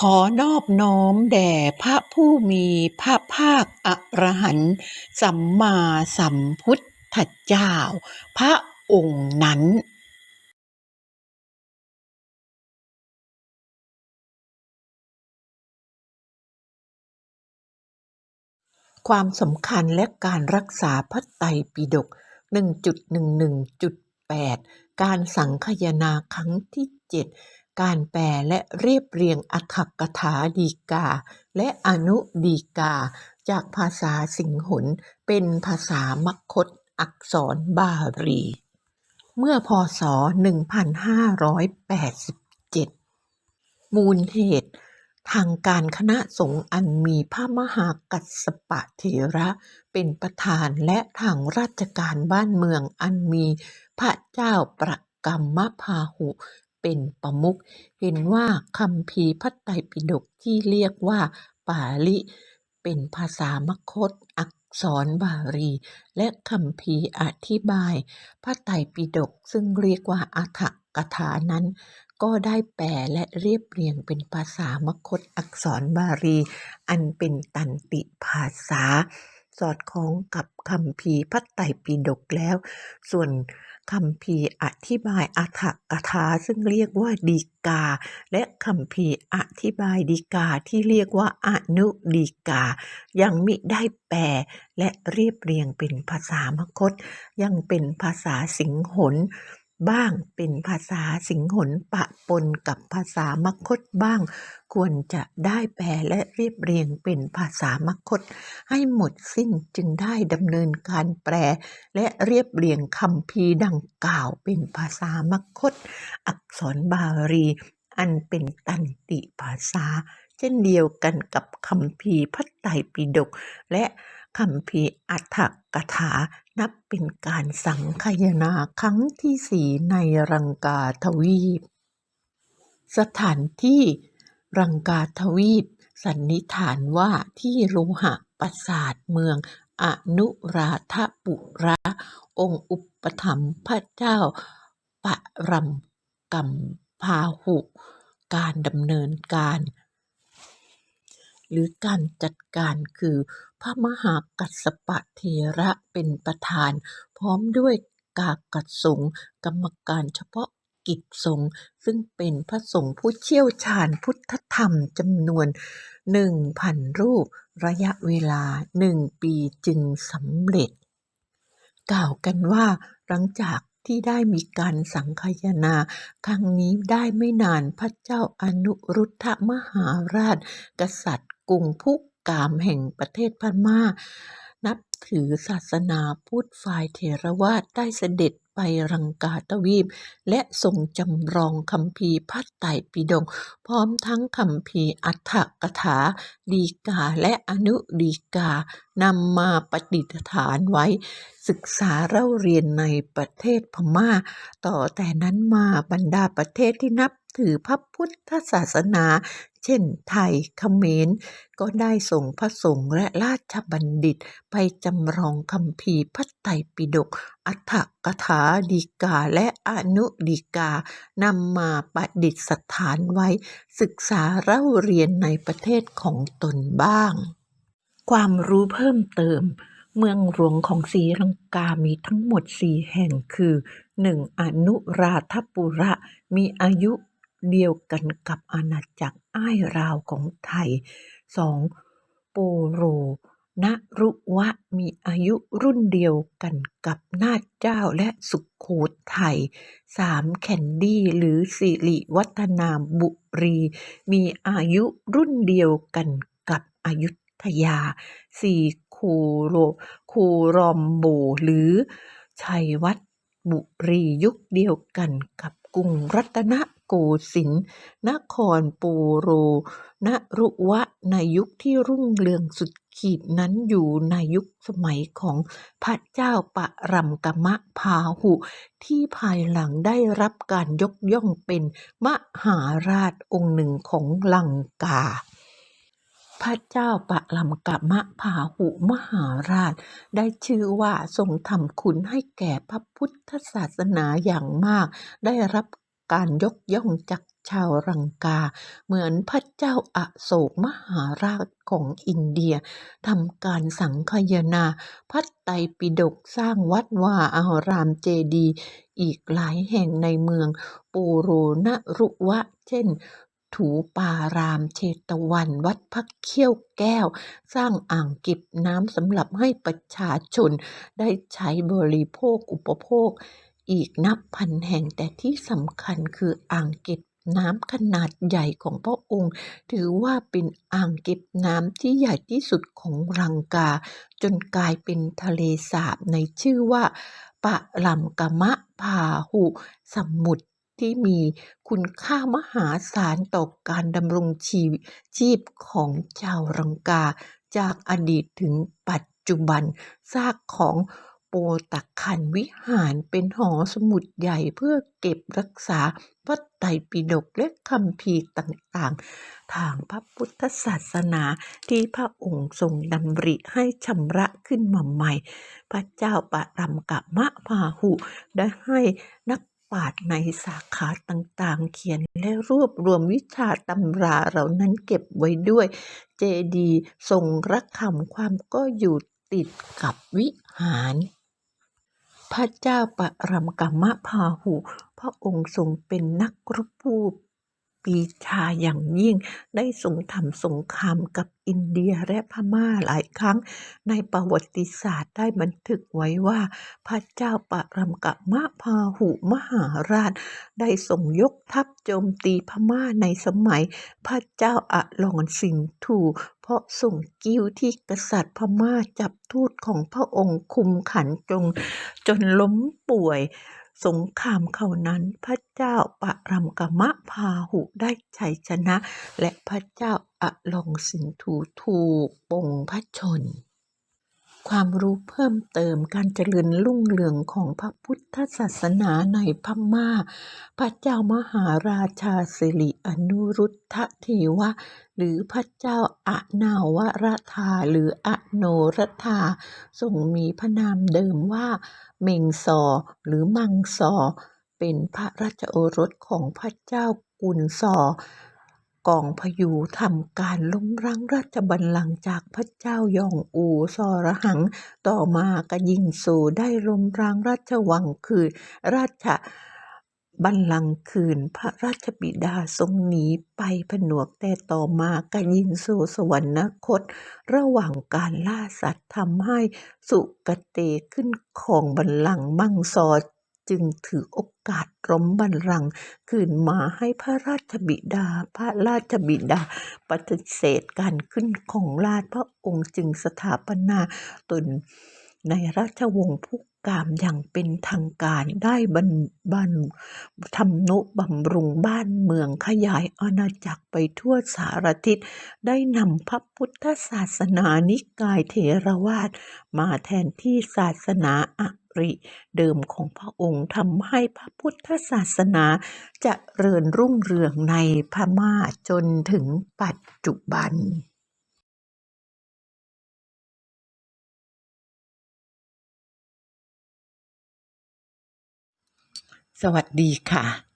ขอนอบน้อมแด่พระผู้มีพระภาคอรหันต์สัมมาสัมพุทธเจ้า พระองค์นั้น ความสำคัญและการรักษาพระไตรปิฎก1.11.8 การสังคยนาครั้งที่ 7 การแปลและเรียบเรียงอัตถกถาดีกา และอนุดีกา จากภาษาสิงหนเป็นภาษามคตอักษรบาลี เมื่อพศ 1587 มูลเหตุ ทางการคณะสงฆ์อันมีพระมหากัสสปะเถระเป็นประธานและทางราชการบ้านเมืองอันมีพระเจ้าประกรรมพาหุ เป็นประมุขเห็นว่าคัมภีพระไตรปิฎกที่เรียกว่าปาลิเป็นภาษามคตอักษรบาลีและคัมภีอธิบาย พระไตรปิฎกซึ่งเรียกว่าอัตถกถานั้น ก็ได้แปลและเรียบเรียงเป็นภาษามคตอักษรบาลีอันเป็นตันติภาษา สอดคล้องกับคัมภีพระไตปิฎกแล้ว ส่วนคัมภีอธิบายอัตถกถาซึ่งเรียกว่าดีกา และคัมภีอธิบายดีกาที่เรียกว่าอนุดีกา ยังมิได้แปลและเรียบเรียงเป็นภาษามคต ยังเป็นภาษาสิงหน บ้างเป็นภาษาสิงหนปะปนกับภาษามคตบ้าง ควรจะได้แปลและเรียบเรียงเป็นภาษามคต ให้หมดสิ้นจึงได้ดำเนินการแปล และเรียบเรียงคำพีดังกล่าวเป็นภาษามคต อักษรบาลี อันเป็นตันติภาษา เช่นเดียวกันกับคำพีพระไตรปิฎกและ คำพีอัตถกถา นับเป็นการสังคายนาครั้งที่สี่ในรังกาทวีป สถานที่รังกาทวีป สันนิษฐานว่าที่โลหะปราสาทเมืองอนุราธปุระ องค์อุปถัมภ์พระเจ้าปรมกัมพาหุ การดำเนินการ หรือการจัดการคือ พระมหากัสสปะเถระเป็นประธาน พร้อมด้วยกากสงกรรมการเฉพาะกิจสงฆ์ซึ่งเป็นพระสงฆ์ผู้เชี่ยวชาญพุทธธรรมจำนวนหนึ่งพันรูประยะเวลาหนึ่งปีจึงสำเร็จ กล่าวกันว่าหลังจากที่ได้มีการสังคายนา ครั้งนี้ได้ไม่นานพระเจ้าอนุรุทธมหาราช กษัตริย์กรุงพุ กามแห่งประเทศพม่า นับถือศาสนาพุทธฝ่ายเถรวาทได้เสด็จไปรังกาทวีป และทรงจำลองคัมภีพระไตรปิฎกพร้อมทั้งคัมภีอัตถกถาดีกาและอนุดีกานำมาประดิษฐานไว้ ศึกษาเล่าเรียนในประเทศพม่า ต่อแต่นั้นมาบรรดาประเทศที่นับ ถือพระพุทธศาสนา เช่นไทยเขมร ก็ได้ส่งพระสงฆ์และราชบัณฑิต ไปจำลองคัมภีพระไตรปิฎกอัตถกถาดีกาและอนุดีกานำมาประดิษฐานไว้ ศึกษาเล่าเรียนในประเทศของตนบ้าง ความรู้เพิ่มเติมเมืองหลวงของศรีลังกามีทั้งหมดสี่แห่งคือ 1. อนุราธปุระ มีอายุ เดียวกันกับอาณาจักรอ้ายราวของไทย 2. โปโรนรุวะมีอายุรุ่นเดียวกันกับนาถเจ้าและสุขโขทัย 3. แคนดี้หรือสิริวัฒนาบุรี มีอายุรุ่นเดียวกันกับอายุธยา 4. คูโรคูรอมโบหรือชัยวัฒบุรียุคเดียวกันกับกรุงรัตนโกสินนครปูโรนรุวะในยุคที่รุ่งเรืองสุดขีดนั้นอยู่ในยุคสมัยของพระเจ้าปะรัมกมะพาหุ ที่ภายหลังได้รับการยกย่องเป็นมหาราชองค์หนึ่งของลังกาพระเจ้าปะรมกมะพาหุมหาราช ได้ชื่อว่าทรงทำคุณให้แก่พระพุทธศาสนาอย่างมาก ได้รับ การยกย่องจากชาวรังกา เหมือนพระเจ้าอาโศกมหาราชของอินเดียทำการสังคายนาพระไตปิฎกสร้างวัดวาอารามเจดี อีกหลายแห่งในเมืองปูโรนรุวะ เช่น ถูปารามเชตวันวัดพระเขี้ยวแก้ว สร้างอ่างเก็บน้ำสำหรับให้ประชาชนได้ใช้บริโภคอุปโภค อีกนับพันแห่งแต่ที่สำคัญคืออ่างเก็บน้ำขนาดใหญ่ของพระองค์ ถือว่าเป็นอ่างเก็บน้ำที่ใหญ่ที่สุดของลังกา จนกลายเป็นทะเลสาบในชื่อว่าปะลัมกมะพาหุสมุทรที่มีคุณค่ามหาศาลต่อการดำรงชีวิตชีพของชาวลังกา จากอดีตถึงปัจจุบันซากของ โปตะคันวิหารเป็นหอสมุดใหญ่เพื่อเก็บรักษาพระไตรปิฎกและคัมภีต่างๆ ทางพระพุทธศาสนาที่พระองค์ทรงดำริให้ชำระขึ้นมาใหม่ พระเจ้าปะรำกะมะพาหุ ได้ให้นักปราชญ์ในสาขาต่างๆ เขียนและรวบรวมวิชาตำราเหล่านั้นเก็บไว้ด้วย เจดีทรงระคำความก็อยู่ติดกับวิหาร พระเจ้าปะรำกมะพาหุ พระองค์ทรงเป็นนักรบผู้ ปีชาอย่างยิ่ง ได้ทรงทำสงครามกับอินเดียและพม่าหลายครั้ง ในประวัติศาสตร์ได้บันทึกไว้ว่า พระเจ้าปรำกะมะพาหุมหาราช ได้ส่งยกทัพโจมตีพม่าในสมัย พระเจ้าอะลอนสิงทูเพราะส่งกิ้วที่กษัตริย์พม่าจับทูตของพระองค์คุมขันจงจนล้มป่วย สงครามเขานั้นพระเจ้าปะรมกมะพาหุได้ชัยชนะ และพระเจ้าอะลองสินทูถูกปงพระชน ความรู้เพิ่มเติมการเจริญรุ่งเรืองของพระพุทธศาสนาในพม่า พระเจ้ามหาราชาสิริอนุรุทธเทวะ หรือพระเจ้าอะนาวรธาหรืออโนรธาทรงมีพระนามเดิมว่า เมงซอหรือมังซอ เป็นพระราชโอรสของพระเจ้ากุนซอ กองพยูทำการล้มล้งราชบัลลังก์จากพระเจ้ายองอูซอระหัง ต่อมากยิงสูได้ล้มล้งราชวังคืนราชบัลลังก์คืนพระราชบิดาทรงหนีไปผนวกแต่ต่อมากยินสู่สวรรคต ระหว่างการล่าสัตว์ทำให้สุกเตขึ้นครองบัลลังก์มังซอจึงถือโอ กาสล้มบัลลังก์คืนมาให้พระราชบิดา พระราชบิดาปฏิเสธการขึ้นของราชพระองค์จึงสถาปนาตนในราชวงศ์พุกามอย่างเป็นทางการได้บรรบันทำนุบำรุงบ้านเมืองขยายอาณาจักรไปทั่วสารทิศ ได้นำพระพุทธศาสนานิกายเถรวาทมาแทนที่ศาสนาอ ริเดิมของพระองค์ทำให้พระพุทธศาสนาจะเริญรุ่งเรืองในพม่าจนถึงปัจจุบันสวัสดีค่ะ